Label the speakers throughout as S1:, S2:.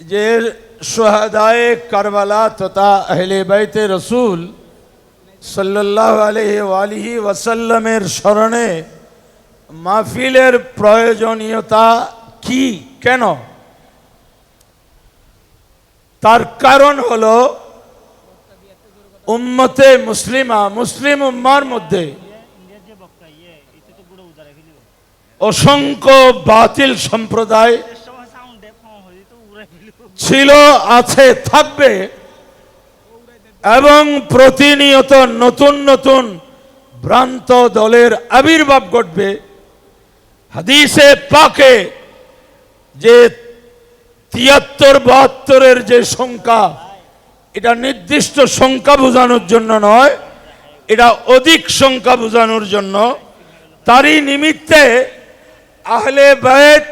S1: যে সোহাদায় কারবালা তথা আহলে বাইতে রসুল সাল্লাহ আলহি আলিহি ওয়াসাল্লামের স্মরণে মাহফিলের প্রয়োজনীয়তা কি? কেন? তার কারণ হল উম্মতে মুসলিমা, মুসলিম উম্মার মধ্যে অসংখ্য বাতিল সম্প্রদায়
S2: এর সময় সাউন্ড ডেপ কম হয়ে তো উড়ে ফেলিব
S1: ছিল, আছে, থাকবে। এবং প্রতিনিয়ত নতুন নতুন ভ্রান্ত দলের আবির্ভাব ঘটবে। হাদিসে পাকে যে তিয়াত্তর, বাহাত্তরের যে সংখ্যা, এটা নির্দিষ্ট সংখ্যা বোঝানোর জন্য নয়, এটা অধিক সংখ্যা বোঝানোর জন্য। তারই নিমিত্তে আহলে বায়েত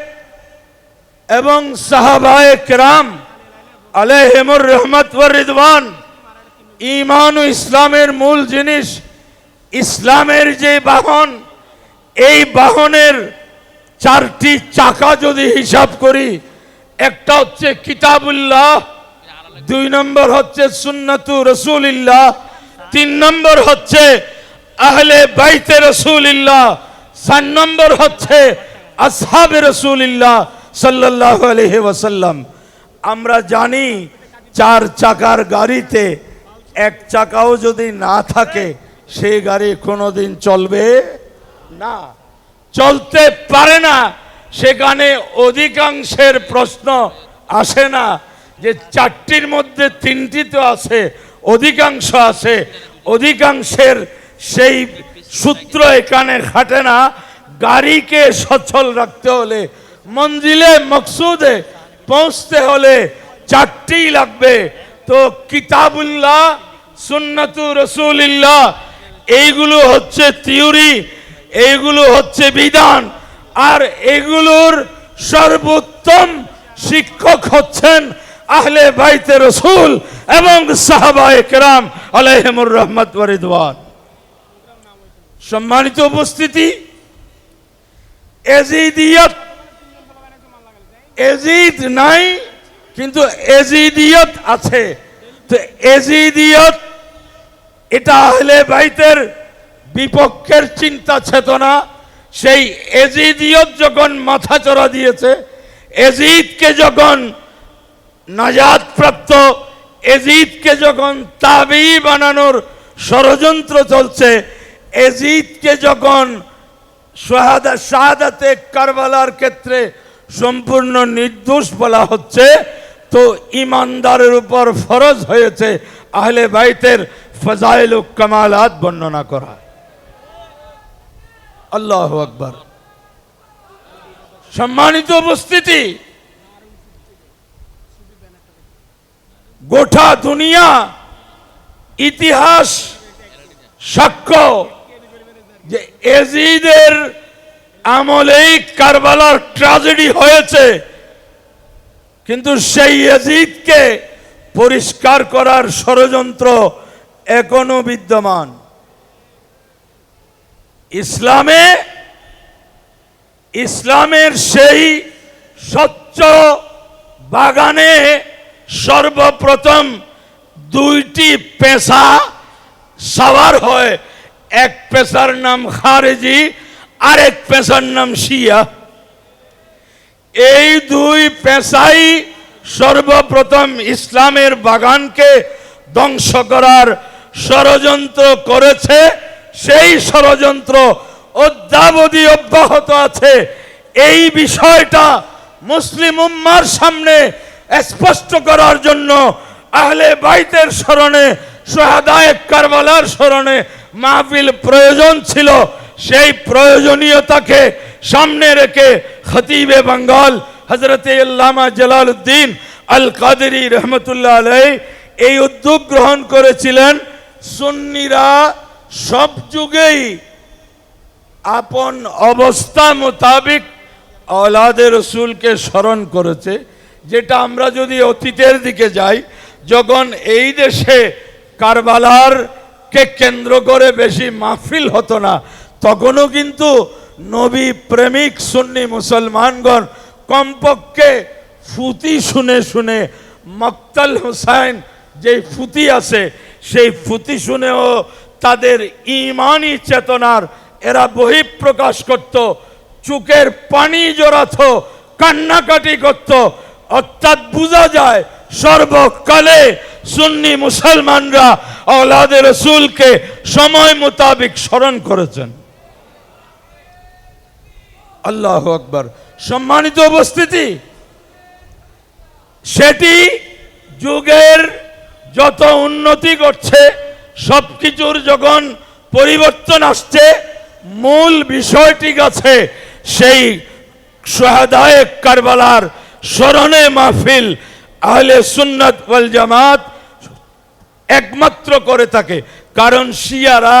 S1: এবং সাহাবায়ে কেরাম আলেহেমুর রহমত ওয়া রিদওয়ান ইমান ও ইসলামের মূল জিনিস, ইসলামের যে বাহন, এই বাহনের চারটি চাকা যদি হিসাব করি, একটা হচ্ছে কিতাবুল্লাহ, দুই নম্বর হচ্ছে সুন্নাতু রসুলিল্লাহ, তিন নম্বর হচ্ছে আহলে বাইতে রসুলিল্লাহ, চার নম্বর হচ্ছে আসহাবে রসুলিল্লাহ সাল্লাল্লাহু আলাইহি ওয়াসাল্লাম, আমরা জানি চার চাকার গাড়িতে এক চাকাও যদি না থাকে সেই গাড়ি কোনোদিন চলবে না। চলতে পারে না, সেখানে অধিকাংশের প্রশ্ন আসে না যে চারটির মধ্যে তিনটি তো আছে, অধিকাংশ আছে, অধিকাংশের সেই সূত্র এখানে খাটে না। গাড়িকে সচল রাখতে হলে মঞ্জিলে মকসুদে পৌঁছতে হলে চারটি লাগবে। তো কিতাবুল্লাহ, সুন্নাতু রসুলিল্লাহ, এইগুলো হচ্ছে থিওরি এইগুলো হচ্ছে বিধান, আর এগুলোর সর্বোত্তম শিক্ষক হচ্ছেন আহলে বাইতে রসুল এবং সাহাবায়ে কেরাম আলাইহিমুর রহমত ওয়ারিদওয়ান সম্মানিত উপস্থিতি, এজিদিয়ত এজিদ নাই, কিন্তু এজিদিয়ত আছে। তো এজিদিয়ত, এটা আহলে বাইতের বিপক্ষের চিন্তা চেতনা। সেই এজিদিয়ত যখন মাথা চড়া দিয়েছে, এজিদকে যখন নাজাদ প্রাপ্ত এজিদকে যখন তাবি বানানোর ষড়যন্ত্র চলছে, এজিদকে যখন শাহাদা শাহাদাতে কারবালার ক্ষেত্রে সম্পূর্ণ নির্দোষ বলা হচ্ছে। তো ইমানদারের উপর ফরজ হয়েছে আহলে বাইতের ফজাইল ও কামালাত বর্ণনা করা। আল্লাহ আকবর। সম্মানিত উপস্থিতি। গোটা দুনিয়া ইতিহাস সাক্ষ্য যে এজিদের আমলেই কারবালার ট্রাজেডি হয়েছে। কিন্তু সেই এজিদকে পরিষ্কার করার ষড়যন্ত্র এখনও বিদ্যমান। ইসলামে, ইসলামের সেই স্বচ্ছ বাগানে সর্বপ্রথম দুইটি পেশা সাওয়ার হয়। এক পেশার নাম খারেজি আরেক পেশার নাম শিয়া। এই দুই পেশাই সর্বপ্রথম ইসলামের বাগানকে ধ্বংস করার ষড়যন্ত্র করেছে। সেই ষড়যন্ত্র অদ্যাবধি অব্যাহত আছে। এই বিষয়টা মুসলিম উম্মার সামনে স্পষ্ট করার জন্য আহলে বাইতের স্মরণে সোহাদায় কারবালার স্মরণে মাহফিল প্রয়োজন ছিল। সেই প্রয়োজনীয়তাকে সামনে রেখে খতিবে বাঙ্গাল হজরতে আল্লামা জালালউদ্দিন আল কাদেরি রহমতুল্লাহ আলাই এই উদ্যোগ গ্রহণ করেছিলেন। সুন্নিরা সব যুগেই আপন অবস্থা মোতাবিক আওলাদের রসুলকে স্মরণ করেছে। যেটা আমরা যদি অতীতের দিকে যাই, যখন এই দেশে কারবালার কে কেন্দ্র করে বেশি মাহফিল হতো না তখনও কিন্তু নবী প্রেমিক সুন্নি মুসলমানগণ কমপক্ষে ফুতি শুনে শুনে মক্তাল হোসাইন যে ফুতি আছে, সেই ফুতি শুনেও তাদের ইমানি চেতনার, এরা বহিঃপ্রকাশ করত চুকের পানি জড়াত, কান্নাকাটি করত। অর্থাৎ বোঝা যায়, সর্বকালে সুন্নি মুসলমানরা আওলাদের রসুলকে সময় মোতাবেক স্মরণ করেছেন। আল্লাহ আকবর। সম্মানিত উপস্থিতি, সেটি যুগের যত উন্নতি করছে সবকিছুর যখন পরিবর্তন আসছে, মূল বিষয়টি আছে সেই সোহাদায় কারবালার স্মরণে মাহফিল আহলে সুন্নাত ওয়াল জামাত একমাত্র করে থাকে, কারণ শিয়ারা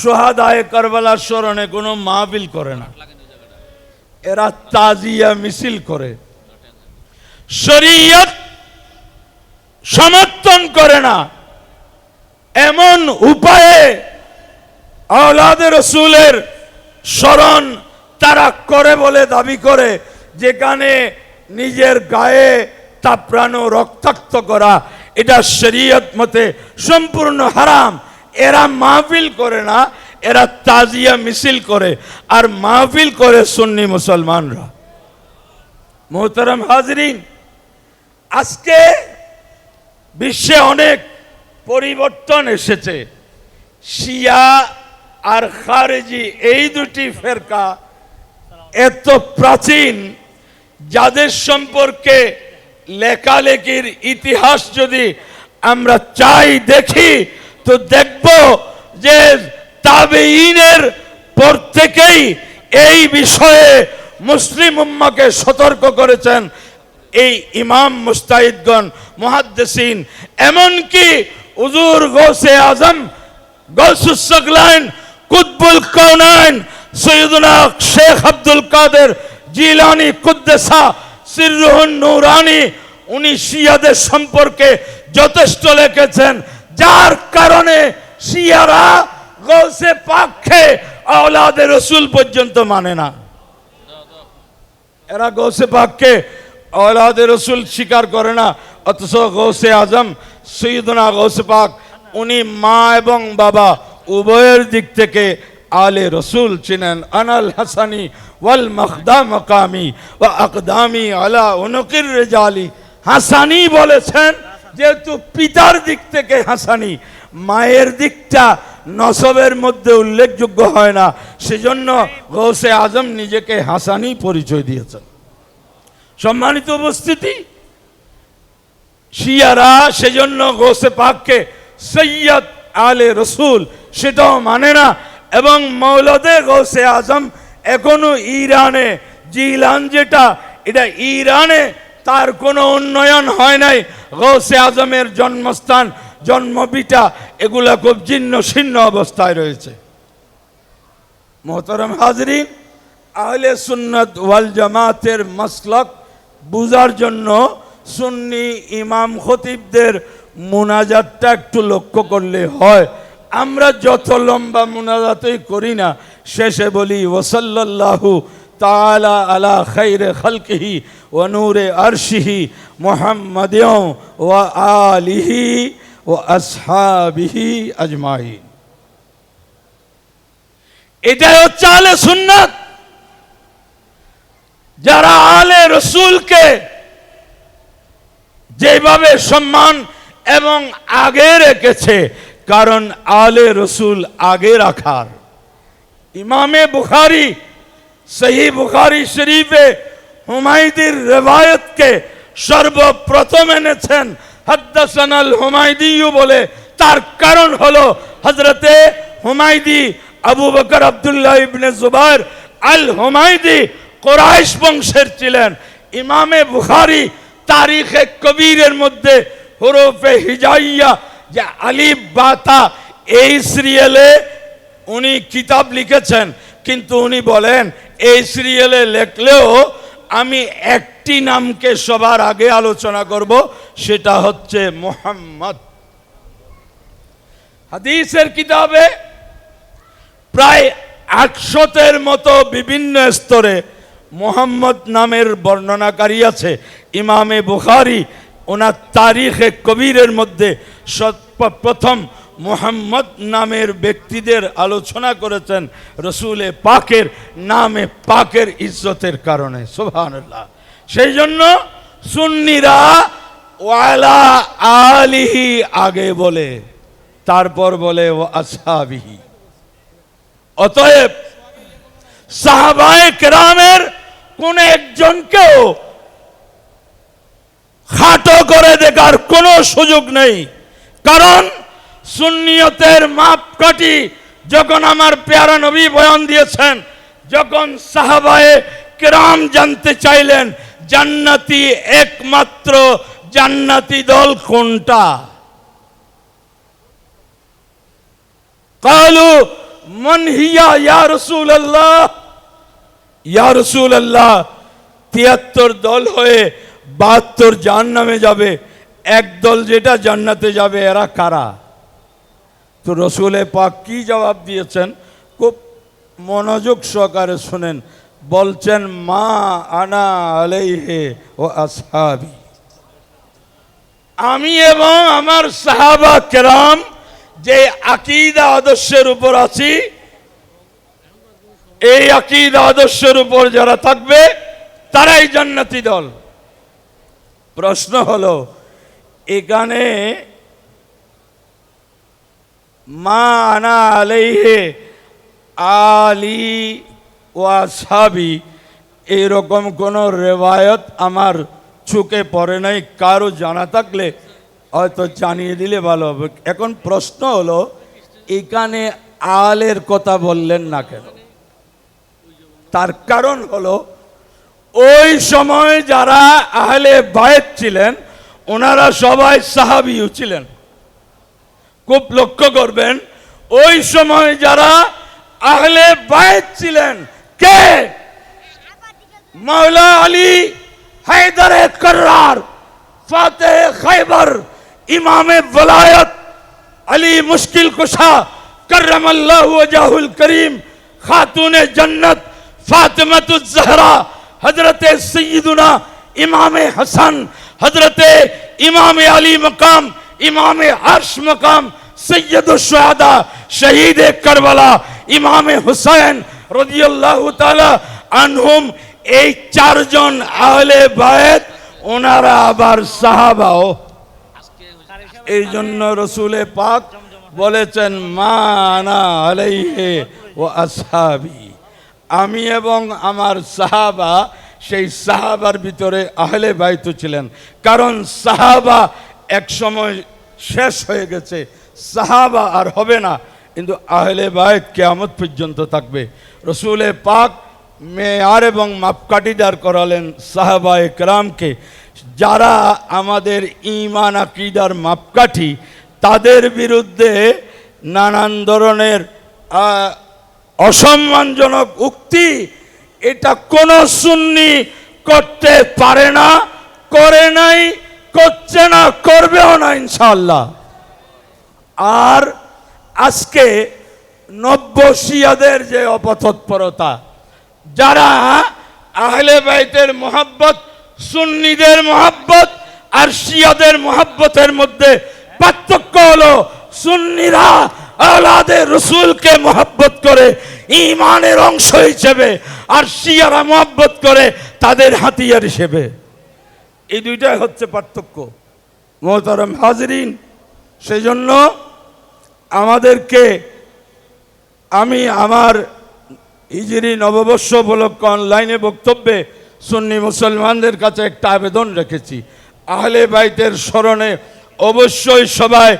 S1: সোহাদায় কারবালার স্মরণে কোনো মাহফিল করে না। এরা তাজিয়া মিছিল করে। শরীয়ত সমর্থন করে না। এমন উপায়ে আওলাদের রসুলের স্মরণ তারা করে বলে দাবি করে, যেখানে নিজের গায়ে তাপড়ানো রক্তাক্ত করা, এটা শরীয়ত মতে সম্পূর্ণ হারাম। এরা মাহফিল করে না এরা তাজিয়া মিছিল করে আর মাহফিল করে সুন্নি মুসলমানরা। মোহতারাম হাজরিন, আজকে বিশ্বে অনেক পরিবর্তন এসেছে। শিয়া আর খারেজি এই দুটি ফেরকা এত প্রাচীন, যাদের সম্পর্কে লেখালেখির ইতিহাস যদি আমরা চাই দেখি, তো দেখব যে তাবেইনের পর থেকেই এই বিষয়ে মুসলিম উম্মাকে সতর্ক করেছেন এই ইমাম মুস্তাহিদগণ, মুহাদ্দিসিন। এমনকি উজুর গৌসে আজম গৌসুসগলাইন কুতবুল কৌনাইন সৈয়দুনা শেখ আব্দুল কাদের জিলানি কুদ্দেসা, সিররুহুন নুরানি, উনি শিয়াদের সম্পর্কে যথেষ্ট লিখেছেন। যার কারণে শিয়ারা গৌসে পাককে আওলাদের রসুল পর্যন্ত মানে না। এরা গৌসে পাককে আওলাদের রসুল স্বীকার করে না, অথচ গৌসে আজম সৈয়দনা গৌসে পাক, উনি মা এবং বাবা উভয়ের দিক থেকে আলে রসুল চিনেন আনাল হাসানি ওয়াল মখদা মকামি ও আকদামি আলা উনকির রেজালি। হাসানি বলেছেন, যেহেতু পিতার দিক থেকে হাসানি, মায়ের দিকটা নসবের মধ্যে উল্লেখযোগ্য হয় না। সেজন্য গৌসে আজম নিজেকে হাসানি পরিচয় দিয়েছেন। সম্মানিত উপস্থিতি, শিয়ারা সেজন্য গোসে পাককে সৈয়দ আলে রসুল সেটাও মানে না এবং মৌলদে গৌসে আজম এখনও ইরানে, জিলান যেটা, এটা ইরানে তার কোনো উন্নয়ন হয় নাই। গৌসে আজমের জন্মস্থান জন্মবিটা এগুলা খুব জীর্ণ শীর্ণ অবস্থায় রয়েছে। মোহতরম হাজরিন আহলে সুন্নত ওয়াল জামাতের মাসলক বুঝার জন্য সুন্নি ইমাম খতিবদের মুনাজাতটা একটু লক্ষ্য করলে হয়। আমরা যত লম্বা মুনাজাতই করি না, শেষে বলি ওসল্লাহু তালা আলা খৈরে খালকিহি ও নূরে আরশিহি মোহাম্মদ ও আলিহি ও আসহাবিহি আজমাইন। এটাই হচ্ছে আলে সুন্নাত। যারা আলে রসুলকে যেভাবে সম্মান এবং আগে রেখেছে, কারণ আলে রসুল আগে রাখার। ইমামে বুখারি সহি বুখারি শরীফে হুমায়দির রেবায়তকে সর্বপ্রথম এনেছেন হাদ্দাসানাল হুমায়দিউ বলে, তার কারণ হলো হজরতে হুমায়দি আবু বকর আব্দুল্লাহ ইবনে জুবাইর আল হুমায়দি কোরাইশ বংশের ছিলেন। ইমামে বুখারি তারিখে কবিরের মধ্যে হরফে হিজাইয়া যে আলিফ বাতা এই সিরিয়ালে উনি কিতাব লিখেছেন, কিন্তু উনি বলেন, এই সিরিয়ালে লেখলেও আমি একটি নামকে সবার আগে আলোচনা করব, সেটা হচ্ছে মোহাম্মদ। হাদিসের কিতাবে প্রায় একশতের মতো বিভিন্ন স্তরে মোহাম্মদ নামের বর্ণনাকারী আছে। ইমামে বুখারি, ওনার তারিখে কবিরের মধ্যে প্রথম মোহাম্মদ নামের ব্যক্তিদের আলোচনা করেছেন রসুলে পাকের নামে পাকের ইজ্জতের কারণে, সুবহানাল্লাহ। সেই জন্য সুন্নিরা ওয়ালা আলিহি আগে বলে, তারপর বলে ও আসহাবিহি। অতএব সাহাবায়ে কেরামের কোন একজনকেও খাটো করে দেখার কোনো সুযোগ নেই। কারণ সুন্নিয়তের মাপকাঠি যখন আমার পেয়ারা নবী বয়ান দিয়েছেন, যখন সাহাবায়ে কেরাম জানতে চাইলেন, জান্নাতি একমাত্র জান্নাতি দল কোনটা? কালু মনহিয়া ইয়া রসুল আল্লাহ ইয়া রসুল আল্লাহ তিয়াত্তর দল হয়ে বাহাত্তর জাহান্নামে যাবে। এক দল যেটা জান্নাতে যাবে, এরা কারা? তো রসুলে পাক কি জবাব দিয়েছেন? খুব মনোযোগ সহকারে শুনেন। বলছেন, মা আনা আলাইহে ও আসহাবি। আমি এবং আমার সাহাবা কেরাম যে আকিদা আদর্শের উপর আছি, এই আকিদা আদর্শের উপর যারা থাকবে, তারাই জান্নাতি দল। প্রশ্ন হলো, এখানে মা আনা আলাইহে আলী ওয়াসাবি এরকম কোনো রেওয়ায়ত আমার চুকে পড়ে নাই, কারও জানা থাকলে হয়তো জানিয়ে দিলে ভালো হবে। এখন প্রশ্ন হলো, এখানে আলের কথা বললেন না কেন? তার কারণ হলো, ওই সময় যারা আহলে বায়েত ছিলেন, ওনারা সবাই সাহাবিও ছিলেন। খুব লক্ষ্য করবেন, ওই সময় যারা আহলে বায়েত ছিলেন, কে? মাওলা আলী হায়দার কর্রার ফাতে খাইবার ইমামে বলায়ত আলী মুশকিল কুশা করম আল্লাহ ওজাহুল করিম, খাতুন জন্নত ফাতেমাতুজ জহরা হজরত সৈয়দুনা ইমাম হাসান হজরত ইমাম আলী মকাম ইমাম আরশ মকাম সৈয়দ শাহাদা শহীদ করবলা ইমাম হুসাইন রদিয়াল্লাহু তাআলা আনহুম, এই চারজন আহলে বায়েত ওনারা আবার সাহাবাও এই জন্য রসুলে পাক বলেছেন, মানা আলাইহে ও আসহাবি। আমি এবং আমার সাহাবা, সেই সাহাবার ভিতরে আহলে বাইত ছিলেন। কারণ সাহাবা এক সময় শেষ হয়ে গেছে। সাহাবা আর হবে না। কিন্তু আহলে বাইত কেয়ামত পর্যন্ত থাকবে। রসুলে পাক মেয়ার এবং মাপকাঠিদার করালেন সাহাবা একরামকে। যারা আমাদের ইমান আকিদার মাপকাঠি, তাদের বিরুদ্ধে নানান ধরনের অসম্মানজনক উক্তি, এটা কোন সুন্নি করতে পারে না, করে নাই। করছে না, করবেও না ইনশাল্লাহ আর আজকে নব্য শিয়াদের যে অপতৎপরতা, যারা আহলে বাইতের মোহাব্বত, সুন্নিদের মোহাব্বত আর শিয়াদের মোহাব্বতের মধ্যে পার্থক্য হলো, সুন্নিরা আলাদে রসুলকে মোহাব্বত করে ইমানের অংশ হিসেবে, আর শিয়ারা মোহাব্বত করে তাদের হাতিয়ার হিসেবে। এই দুইটাই হচ্ছে পার্থক্য। মোহতারাম হাজরিন সেই জন্য আমাদেরকে আমি আমার হিজরি নববর্ষ উপলক্ষে অনলাইনে বক্তব্যে সুন্নি মুসলমানদের কাছে একটা আবেদন রেখেছি। আহলে বাইতের স্মরণে অবশ্যই সবাই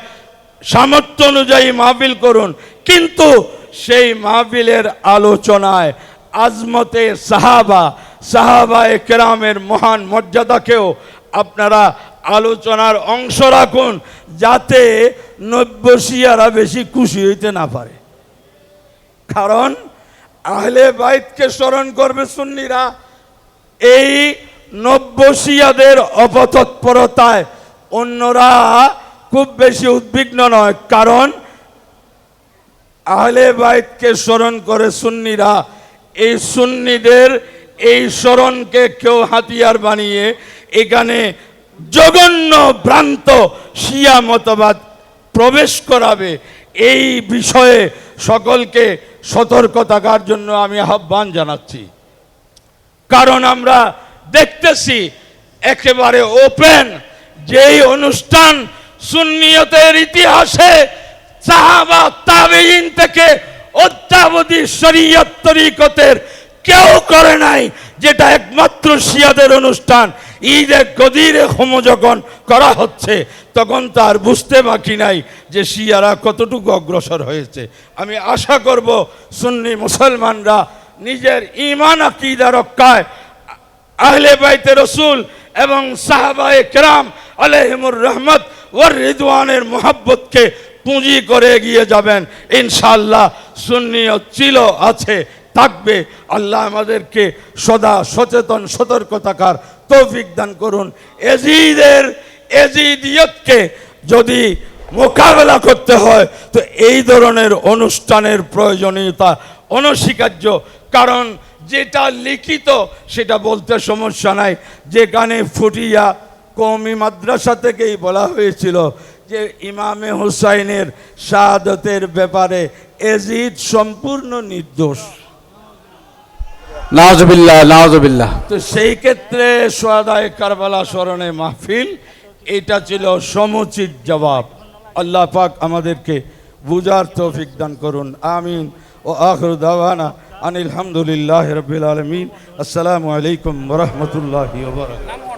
S1: সামর্থ্য অনুযায়ী মাহফিল করুন, কিন্তু সেই মাহফিলের আলোচনায় আজমতে সাহাবা সাহাবা কেরামের মহান মর্যাদাকেও আপনারা আলোচনার অংশ রাখুন যাতে নব্বশিয়ারা বেশি খুশি হইতে না পারে। কারণ আহলে বাইতকে স্মরণ করবে সুন্নিরা, এই নব্বশিয়াদের অপতৎপরতায় অন্যরা খুব বেশি উদ্বিগ্ন নয়। কারণ আহলে বাইতকে স্মরণ করে সুন্নিরা এই সুন্নিদের এই স্মরণকে কেউ হাতিয়ার বানিয়ে এখানে জঘন্য ভ্রান্ত শিয়া মতবাদ প্রবেশ করাবে, এই বিষয়ে সকলকে সতর্ক থাকার জন্য আমি আহ্বান জানাচ্ছি। কারণ আমরা দেখতেছি একেবারে ওপেন যেই অনুষ্ঠান সুন্নিয়তের ইতিহাসে সাহাবা তাবেইন থেকে অত্যাবধি শরীয়ত তরিকতের কেউ করে নাই, যেটা একমাত্র শিয়াদের অনুষ্ঠান। ঈদে গদিরে হোম যখন করা হচ্ছে, তখন তার বুঝতে বাকি নাই যে শিয়ারা কতটুকু অগ্রসর হয়েছে। আমি আশা করব সুন্নি মুসলমানরা নিজের ইমান আকিদা রক্ষায় আহলে বাইতে রসুল এবং সাহাবায়ে কেরাম আলহিমুর রহমত ওর রিদওয়ানের মোহাব্বতকে পুঁজি করে এগিয়ে যাবেন। ইনশাল্লাহ সুন্নিও ছিল, আছে, থাকবে। আল্লাহ আমাদেরকে সদা সচেতন, সতর্ক থাকার তৌফিক দান করুন। এজিদের, এজিদিয়তকে যদি মোকাবেলা করতে হয়, তো এই ধরনের অনুষ্ঠানের প্রয়োজনীয়তা অনস্বীকার্য। কারণ যেটা লিখিত, সেটা বলতে সমস্যা নাই। যে গানে ফুটিয়া কৌমি মাদ্রাসা থেকেই বলা হয়েছিল যে ইমামে হুসাইনের শাহাদতের ব্যাপারে এজিদ সম্পূর্ণ নির্দোষ। তো সেই ক্ষেত্রে সোয়াদায় কারবালা স্মরণে মাহফিল এটা ছিল সমুচিত জবাব। আল্লাহ পাক আমাদেরকে বুঝার তৌফিক দান করুন। আমিন। ও আখর দাওয়ানা আনিল হামদুলিল্লাহ রবিল আলমিন। আসসালামু আলাইকুম রহমতুল্লাহ